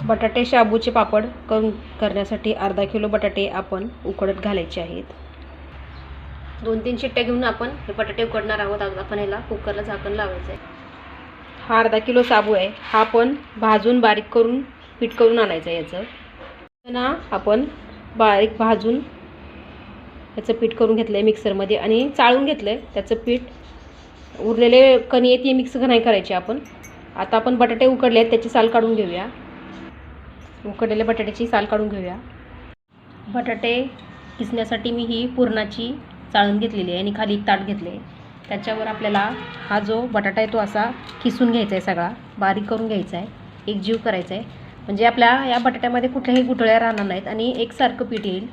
बटाटे शाबूचे पापड करून करण्यासाठी अर्धा किलो बटाटे आपण उकडत घालायचे आहेत. दोन तीन शिट्ट्या घेऊन आपण हे बटाटे उकडणार आहोत. आपण ह्याला कुकरला झाकण लावायचं आहे. हा अर्धा किलो साबू आहे. हा आपण भाजून बारीक करून पीठ करून आणायचं आहे याचं. ना आपण बारीक भाजून याचं पीठ करून घेतलं आहे मिक्सरमध्ये आणि चाळून घेतलं आहे त्याचं पीठ उरलेले कणी आहे ती मिक्स नाही करायची आपण. आता आपण बटाटे उकडले आहेत त्याची साल काढून घेऊया. उकडलेल्या बटाट्याची साल काढून घेऊया. बटाटे किसण्यासाठी मी ही पुरणाची चाळून घेतलेली आहे आणि खाली एक ताट घेतले त्याच्यावर आपल्याला हा जो बटाटा आहे तो असा किसून घ्यायचा आहे सगळा बारीक करून घ्यायचा आहे. एक जीव करायचा आहे. म्हणजे आपल्या या बटाट्यामध्ये कुठल्याही गुठळ्या राहणार नाहीत आणि एकसारखं पीठ येईल.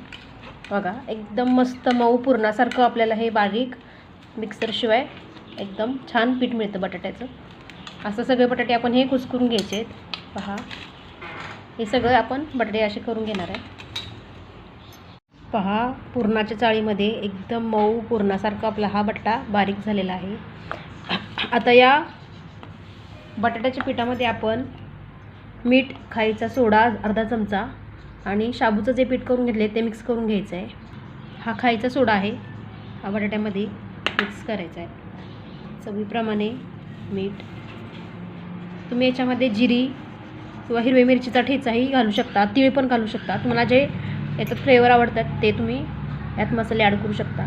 बघा एकदम मस्त मऊ पुरणासारखं आपल्याला हे बारीक मिक्सरशिवाय एकदम छान पीठ मिळतं बटाट्याचं. असं सगळे बटाटे आपण हे कुसकरून घ्यायचे आहेत पहा. हे सगळं आपण बटाटे असे करून घेणार आहे. पहा पुरणाच्या चाळीमध्ये एकदम मऊ पुरणासारखा आपला हा बटाटा बारीक झालेला आहे. आता या बटाट्याच्या पिठामध्ये आपण मीठ खायचा सोडा अर्धा चमचा आणि शाबूचं जे पीठ करून घेतले ते मिक्स करून घ्यायचं आहे. हा खायचा सोडा आहे. हा बटाट्यामध्ये मिक्स करायचा आहे. चवीप्रमाणे मीठ. तुम्ही याच्यामध्ये जिरी किंवा हिरवी मिरचीचा ठेचाही घालू शकता तीळ पण घालू शकता. तुम्हाला जे याच्यात फ्लेवर आवडतात ते तुम्ही यात मसाले ॲड करू शकता.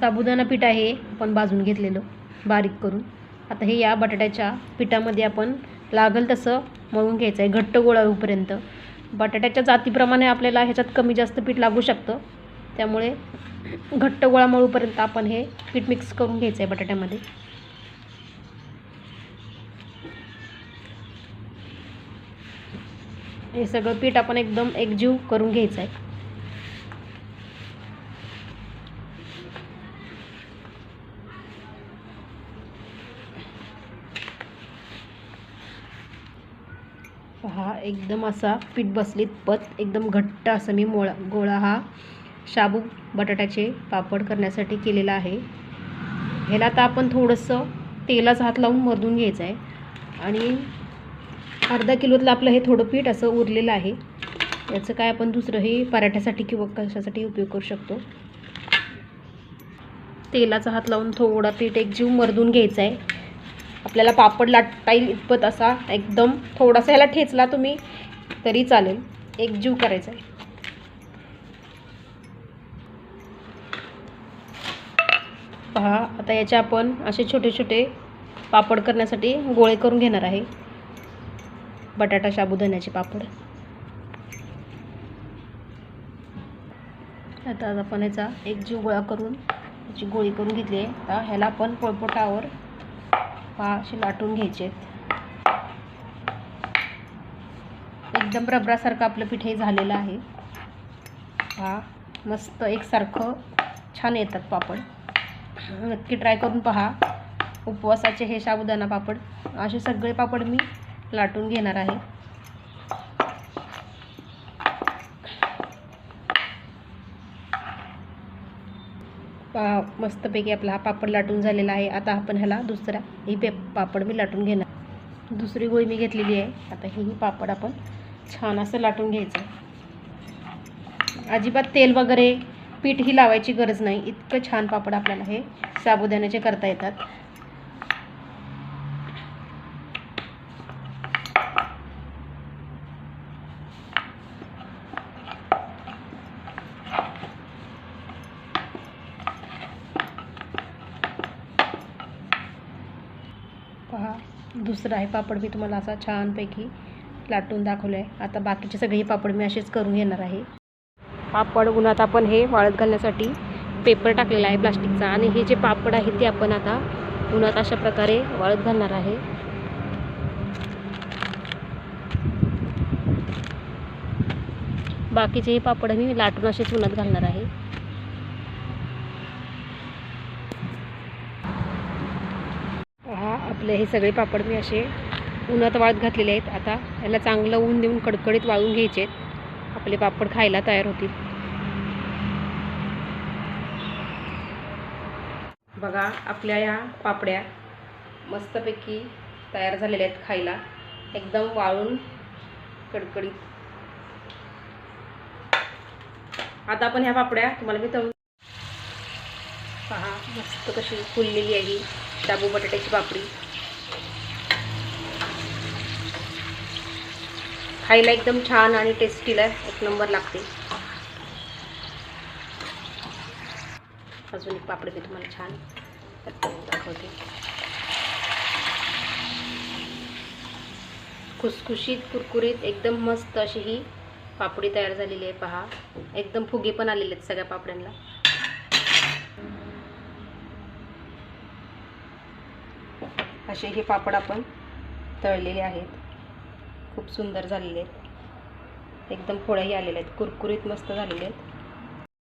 साबुदाणा पीठ आहे आपण भाजून घेतलेलं बारीक करून. आता हे या बटाट्याच्या पिठामध्ये आपण लागल तसं मळून घ्यायचं आहे घट्ट गोळा होईपर्यंत. बटाट्याच्या जातीप्रमाणे आपल्याला ह्याच्यात कमी जास्त पीठ लागू शकतं. त्यामुळे घट्ट गोळा मळूपर्यंत आपण हे पीठ मिक्स करून घ्यायचं आहे बटाट्यामध्ये. हे सगळं पीठ आपण एकदम एकजीव करून घ्यायचं आहे. पहा एकदम असा पीठ बसलीत पत एकदम घट्ट असं मी मोळा गोळा हा शाबू बटाट्याचे पापड करण्यासाठी केलेला आहे. ह्याला आता आपण थोडंसं तेलाचा हात लावून मधून घ्यायचं आहे. आणि अर्धा किलोतलं आपलं हे थोडं पीठ असं उरलेलं आहे. याचं काय आपण दुसरंही पराठ्यासाठी किंवा कशासाठी उपयोग करू शकतो? तेलाचा हात लावून थोडा पीठ एक जीव मरदून घ्यायचा आहे आपल्याला पापड लाटता येईल इतपत असा एकदम थोडासा ह्याला ठेचला तुम्ही तरी चालेल. एक जीव करायचा आहे पहा आता याचे आपण असे छोटे छोटे पापड करण्यासाठी गोळे करून घेणार आहे. बटाटा साबुदाण्याचे पापड. आता आज आपण याचा एक जीव गोळा करून याची गोळी करून घेतली आहे. आता ह्याला आपण पोळपोटावर पहा असे लाटून घ्यायचे एकदम रबरासारखं आपलं पीठ हे झालेलं आहे. हा मस्त एकसारखं छान येतात पापड. नक्की ट्राय करून पहा. उपवासाचे हे साबुदाणा पापड. असे सगळे पापड मी लाटून घेणार आहे. पा मस्तपैकी आपला हा पापड लाटून झालेला आहे. आता आपण ह्याला दुसरा ही पे पापड मी लाटून घेणार. दुसरी गोळी मी घेतलेली आहे. आता हेही पापड आपण छान असं लाटून घ्यायचं. अजिबात तेल वगैरे पीठ ही लावायची गरज नाही. इतकं छान पापड आपल्याला हे साबुदाण्याचे करता येतात पहा दुसरा आहे पापड मी तुम्हाला असा छानपैकी लाटून दाखवलं आहे. आता बाकीचे सगळे पापड मी असेच करून घेणार आहे. पापड उन्हात आपण हे वाळत घालण्यासाठी पेपर टाकलेला आहे प्लास्टिकचा आणि हे जे पापड आहे ते आपण आता उन्हात अशा प्रकारे वाळत घालणार आहे. बाकीचेही पापड मी लाटून असेच उन्हात घालणार आहे हा आपले हे सगळे पापड मी असे उन्हात वाळत घातलेले आहेत. आता याला चांगलं ऊन देऊन कडकडीत वाळून घ्यायचे आहेत. आपले पापड खायला तयार होतील. बघा आपल्या या पापड्या मस्तपैकी तयार झालेल्या आहेत खायला. एकदम वाळून कडकडीत. आता आपण ह्या पापड्या तुम्हाला मी तळून पहा मस्त कशी फुललेली आहे ही. शाबू बटाट्याची पापडी. खायला एकदम छान आणि टेस्टीला एक नंबर लागते. अजून एक पापडी मी तुम्हाला छान. दाखवते. खुसखुशीत कुरकुरीत एकदम मस्त अशी ही पापडी तयार झालेली आहे. पहा. एकदम फुगे पण आलेले आहेत सगळ्या पापड्यांना. असे हे पापड आपण तळलेले आहेत. खूप सुंदर झालेले आहेत. एकदम पोळ्याही आलेले आहेत. कुरकुरीत मस्त झालेले आहेत.